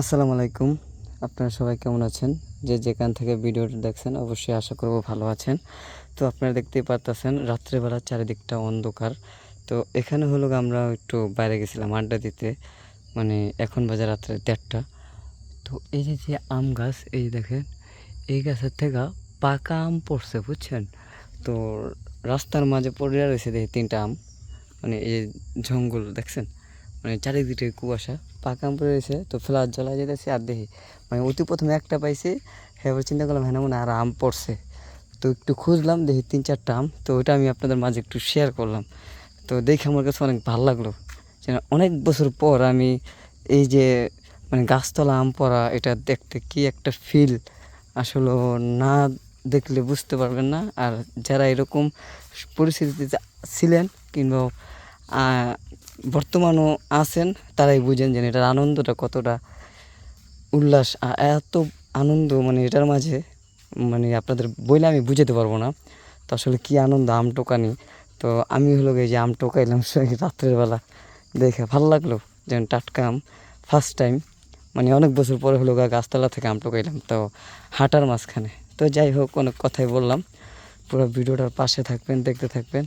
আসসালামু আলাইকুম। আপনারা সবাই কেমন আছেন? যে যেখান থেকে ভিডিওটি দেখছেন, অবশ্যই আশা করব ভালো আছেন। তো আপনারা দেখতেই পারতেছেন রাত্রেবেলা চারিদিকটা অন্ধকার। তো এখানে হলো আমরা একটু বাইরে গেছিলাম আড্ডা দিতে। মানে এখন বাজে রাত্রে দেড়টা। তো এই যে যে আম গাছ, এই দেখেন, এই গাছের থেকে পাকা আম পড়ছে, বুঝছেন? তো রাস্তার মাঝে পড়ে রয়েছে দেখি তিনটা আম। মানে এই জঙ্গল, দেখছেন? মানে চারিদিকে কুয়াশা, পাকা আম রয়েছে, তো ফ্লাস জ্বলা যেতেছে আর দেখি। মানে অতি প্রথমে একটা পাইছি, এবার চিন্তা করলাম হ্যাঁ মনে আর আম পড়ছে। তো একটু খুঁজলাম, দেখি তিন চারটা আম, তো ওটা আমি আপনাদের মাঝে একটু শেয়ার করলাম। তো দেখে আমার কাছে অনেক ভালো লাগল যে অনেক বছর পর আমি এই যে মানে গাছতলা আম পড়া, এটা দেখতে কি একটা ফিল আসলে না দেখলে বুঝতে পারবেন না। আর যারা এরকম পরিস্থিতিতে ছিলেন কিংবা বর্তমানও আছেন, তারাই বুঝেন যে এটার আনন্দটা কতটা উল্লাস। এত আনন্দ মানে এটার মাঝে মানে আপনাদের বইলে আমি বুঝাতে পারব না, তো আসলে কী আনন্দ, আম টোকানি। তো আমি হলো গিয়ে যে আম টোকাইলাম রাত্রের বেলা দেখে ভালো লাগল যেন টাটকা আম ফার্স্ট টাইম মানে অনেক বছর পরে হলো গা গাছতলা থেকে আম টোকাইলাম, তো হাঁটার মাঝখানে। তো যাই হোক, অনেক কথাই বললাম। পুরো ভিডিওটার পাশে থাকবেন, দেখতে থাকবেন।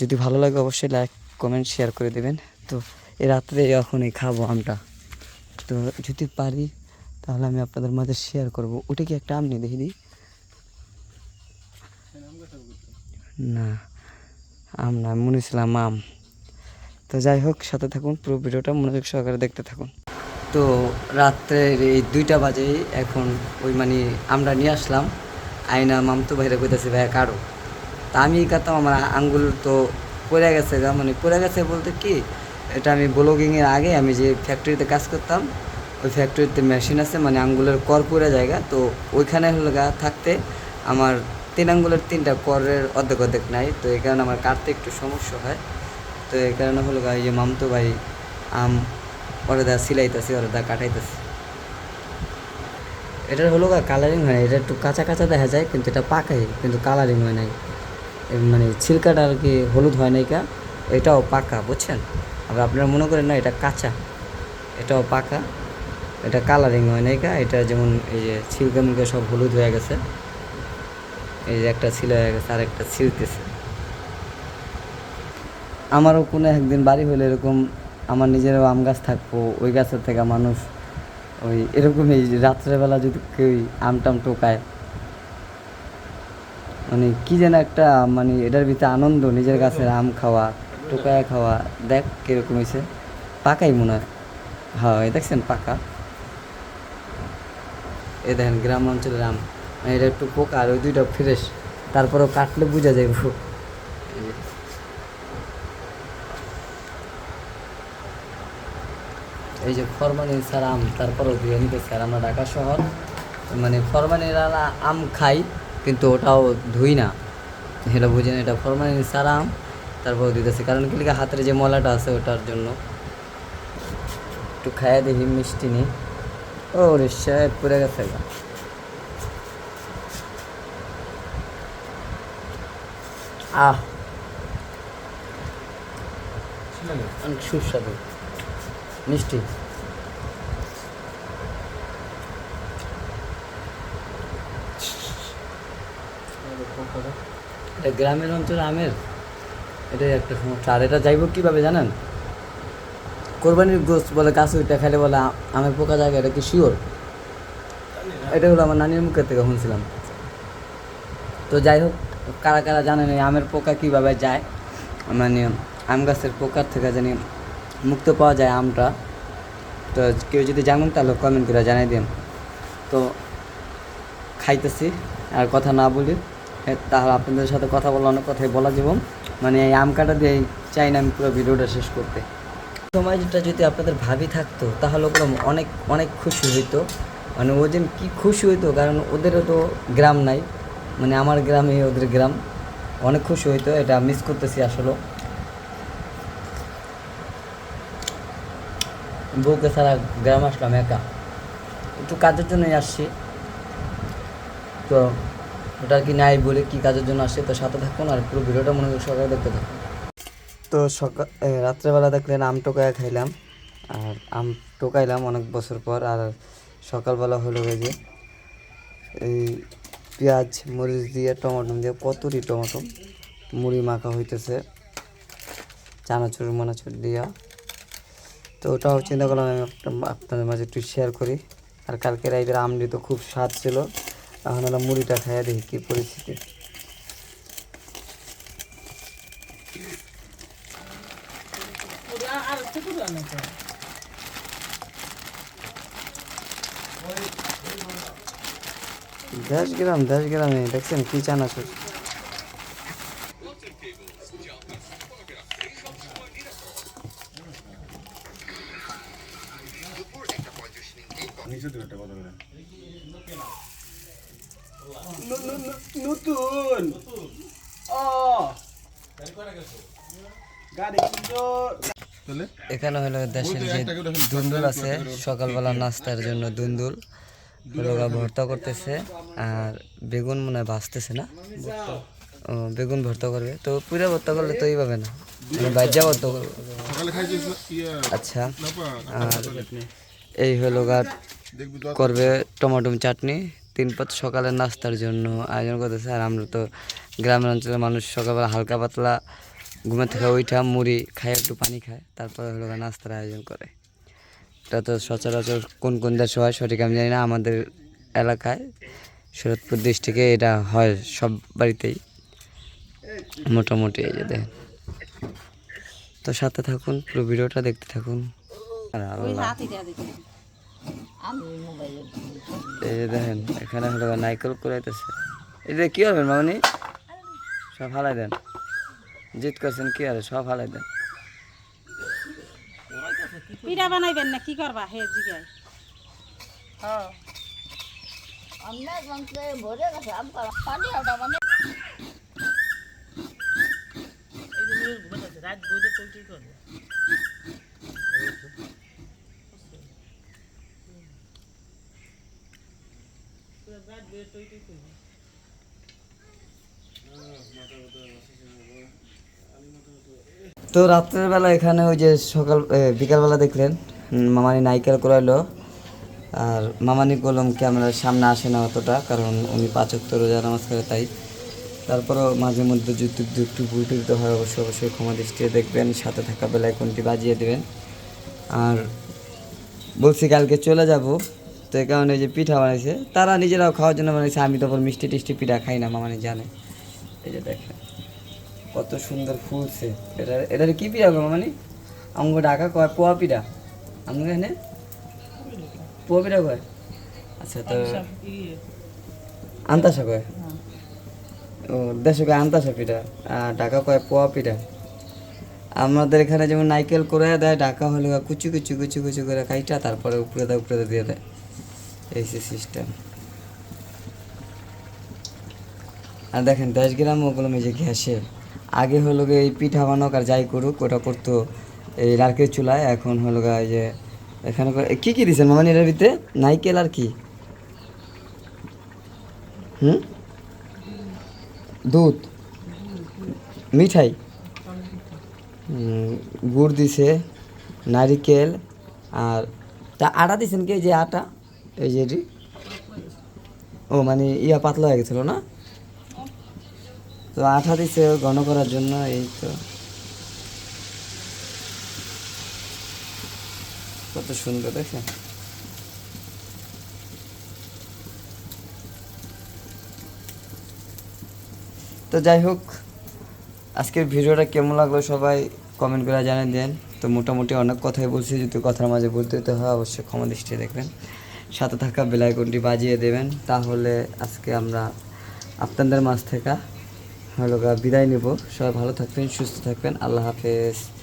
যদি ভালো লাগে অবশ্যই লাইক কমেন্ট শেয়ার করে দেবেন। তো এই রাত্রে এখনই খাব আমটা। তো যদি পারি, তাহলে আমি আপনাদের মাঝে শেয়ার করব। ওটা কি একটা আম নেই দেখি দিই না, আম না আমি মনে ছিলাম আম। তো যাই হোক, সাথে থাকুন, পুরো ভিডিওটা মনোযোগ সহকারে দেখতে থাকুন। তো রাত্রের এই দুইটা বাজে, এখন ওই মানে আমরা নিয়ে আসলাম। আয়না মামতো বাইরে কইতেছে ভাইয়া কারও তা আমি কাতাম আমার আঙ্গুল তো পড়ে গেছে মানে পড়ে গেছে বলতে কি, এটা আমি ব্লগিংয়ের আগে আমি যে ফ্যাক্টরিতে কাজ করতাম, ওই ফ্যাক্টরিতে মেশিন আছে মানে আঙ্গুলের কর পড়ে জায়গা। তো ওইখানে হলো গা থাকতে আমার তিন আঙ্গুলের তিনটা করের অর্ধেক অর্ধেক নাই। তো এই কারণে আমার কাটতে একটু সমস্যা হয়। তো এই কারণে হলো গা যে মামতো ভাই আম ওরা দা সিলাইতেছে, ওরা দা কাটাইতেছে। এটার হলো গা কালারিং হয় না, এটা একটু কাঁচা কাঁচা দেখা যায়, কিন্তু এটা পাকাই, কিন্তু কালারিং হয় নাই। মানে ছিলকাটা আর কি হলুদ হয় নাই কা, এটাও পাকা, বুঝছেন? আবার আপনারা মনে করেন না, এটা কাঁচা, এটাও পাকা, এটা কালারিং হয় নাই কা, এটা যেমন এই যে ছিলকা মিলকা সব হলুদ হয়ে গেছে, এই যে একটা ছিল হয়ে গেছে আর একটা ছিলতেছে। আমারও কোনো একদিন বাড়ি হলে এরকম, আমার নিজেরও আম গাছ থাকব, ওই গাছের থেকে মানুষ ওই এরকমই রাত্রেবেলা যদি কেউ আম টাম টোকায় মানে কি যেন একটা মানে এটার ভিতরে আনন্দ, নিজের গাছের আম খাওয়া, টোকায় খাওয়া, দেখ কীরকম হয়েছে। পাকাই মনে হয়। হ্যাঁ দেখছেন পাকা। এ দেখেন গ্রাম অঞ্চলের আম। মানে এটা একটু পোকা আর ওই দুইটা ফ্রেশ। তারপরেও কাটলে বোঝা যায় এই যে। এই যে ফরমালিন স্যার আম, তারপরেও দিয়ে নিতেছে আমরা ঢাকা শহর মানে ফরমালিন আম খাই। কিন্তু ওটাও ধুই না। এটা বুঝেন এটা ফরমালিন স্যার আম তারপর দিতেছে। কারণ কি লিখে হাতের যে মলাটা আছে ওটার জন্য। একটু খাইয়া দেখি, মিষ্টি নেই। ও রে সাহেব, পড়ে গেছে আহ। সুস্বাদু। মিষ্টি। এটা গ্রামের অঞ্চলে আমের? এটাই একটা সমস্যা। আর এটা যাইব কীভাবে জানেন? কোরবানির গোস্ত বলে গাছ ওইটা খেলে বলে আমের পোকা জায়গা এটা কি শিওর এটা হলো আমার নানির মুখের থেকে শুনছিলাম। তো যাই হোক কারা কারা জানেন এই আমের পোকা কীভাবে যায়? মানে আম গাছের পোকার থেকে জানি মুক্ত পাওয়া যায় আমটা। তো কেউ যদি জানেন তাহলে কমেন্ট করে জানাই দিন। তো খাইতেছি আর কথা না বলি তাহলে আপনাদের সাথে কথা বলা অনেক কথাই বলা যাব। মানে এই আম কাটা দিয়ে চাই না আমি পুরো ভিডিওটা শেষ করতে। সময়টা যদি আপনাদের ভাবি থাকতো, তাহলে ওগুলো অনেক অনেক খুশি হইতো। মানে ও যেন কী খুশি হইতো, কারণ ওদেরও তো গ্রাম নাই। মানে আমার গ্রামে ওদের গ্রাম। অনেক খুশি হইতো, এটা মিস করতেছি আসলে। বউকে ছাড়া গ্রাম আসলাম একা। একটু কাজের জন্যই আসছি। তো ওটা কি নাই বলে কি কাজের জন্য আসে, তো সাথে থাকুন আর পুরো ভিডিওটা মনে করি সকালে দেখতে থাকুন। তো সকাল রাত্রেবেলা দেখলেন আম টোকায় খাইলাম, আর আম টোকাইলাম অনেক বছর পর, আর সকালবেলা হলো যে এই পেঁয়াজ, মরিচ দিয়ে, টমেটো দিয়ে কতরি টমেটো মুড়ি মাখা হইতেছে, চানাচুর, মানাচুর দিয়া। তো ওটাও চিন্তা করলাম আমি আপনাদের মাঝে একটু শেয়ার করি। আর কালকে রাইদের আমলি তো খুব স্বাদ ছিল। এখন আমরা মুড়িটা খাইয়া দেখি কী পরিস্থিতি। দশ গ্রাম, দশ গ্রামে, দেখছেন কি চানাচুর। নতুন ও গাড়ি তাহলে? এখানে হলো দেশের যে দুন্দুল আছে সকালবেলা নাস্তার জন্য দুন্দুল। ওরা ভর্তা করতেছে আর বেগুন মনে হয় ভাজতেছে না? ও বেগুন ভর্তা করবে। তো পুরো ভর্তা করলে তো এইভাবে না? মানে বাজ্যা ভর্তা করবে। আচ্ছা। আর এই হলো গা করবে টমাটো চাটনি। তিন পাত সকালের নাস্তার জন্য আয়োজন করতেছে। আর আমরা তো গ্রামের অঞ্চলের মানুষ সকালবেলা হালকা পাতলা ঘুমে থেকে ওইটা মুড়ি খায়, একটু পানি খায়, তারপরে হলো নাস্তার আয়োজন করে। এটা তো সচরাচর কোন কোন দেশে হয় সঠিক আমি জানি না, আমাদের এলাকায় শরৎপুর ডিস্ট্রিক্টে এটা হয় সব বাড়িতেই, মোটামুটি এই তো সাথে থাকুন, পুরো ভিডিওটা দেখতে থাকুন। আর আল্লাহ এই যে দেখেন এখানে হলো নাইকেল কুড়াইতেছে। এই যে কি হবে মামনি? সব হালাই দেন। জিত করছেন কি আরে? সব হালাই দেন। পিঠা বানাইবেন না কি করবা? হে জিগাই। তো রাত্রের বেলা এখানে ওই যে সকাল বিকালবেলা দেখলেন মামানি নাইকেল করাইলো আর মামানি কলম ক্যামেরার সামনে আসে না অতটা, কারণ উনি পাঁচক রোজা নামাজ করে, তাই। তারপরও মাঝে মধ্যে যদি একটু ভুল হয়, অবশ্যই অবশ্যই ক্ষমা দৃষ্টিতে দেখবেন, সাথে থাকা বেলায় কোনটি বাজিয়ে দেবেন। আর বলছি, কালকে চলে যাব। তো এই কারণে যে পিঠা বানাইছে তারা নিজেরাও খাওয়ার জন্য বানাইছে। আমি তখন মিষ্টি টিষ্টি পিঠা খাই না মামানি জানে। এই যে দেখেন কত সুন্দর ফুলছে। এটা এটার কি পিঠা গো মামানি আমাকে ডাকা কয় পোয়া পিঠা। আমাকে এখানে পোয়া পিঠা কয়? আচ্ছা তো আন্তাসা কয়? ও দেশে কয় আন্তাসা পিঠা আর ঢাকা কয় পোয়া পিঠা। আমাদের এখানে যেমন নাইকেল করে দেয় ঢাকা হলে কুচু কুচু কুচু কুচু করে কাইটা তারপরে উপরে দেয় উপরে দিয়ে দেয়। এই সিস্টেম। আর দেখেন, দশ গ্রাম ওগুলো মেজে ঘেসে আগে হলো গিয়ে এই পিঠা বানাক আর যাই করুক, ওটা করতো এই নারকেল চুলায়, এখন হলো এই যে এখানে কি কি দিছেন মামানি এটার ভিতরে নাইকেল আর কি? হুম? দুধ? মিঠাই? গুড় দিছে, নারিকেল, আর তা আটা দিছেন কি? যে আটা? এই যে? ও মানে ইয়া পাতলা হয়ে গেছিল না? তো আঠা দিছে ঘন করার জন্য, এই তো। কত সুন্দর, দেখেন। তো যাই হোক, আজকের ভিডিওটা কেমন লাগল সবাই কমেন্ট করে জানিয়ে দেন। তো মোটামুটি অনেক কথাই বলছি, যদি কথার মাঝে বলতে হয়, অবশ্যই ক্ষমা দৃষ্টি দেখবেন। সাথে থাকা বেলাইকনটি বাজিয়ে দেবেন। তাহলে আজকে আমরা আপনাদের মাছ থেকে হলো বিদায় নেব। সবাই ভালো থাকবেন, সুস্থ থাকবেন। আল্লাহ হাফেজ।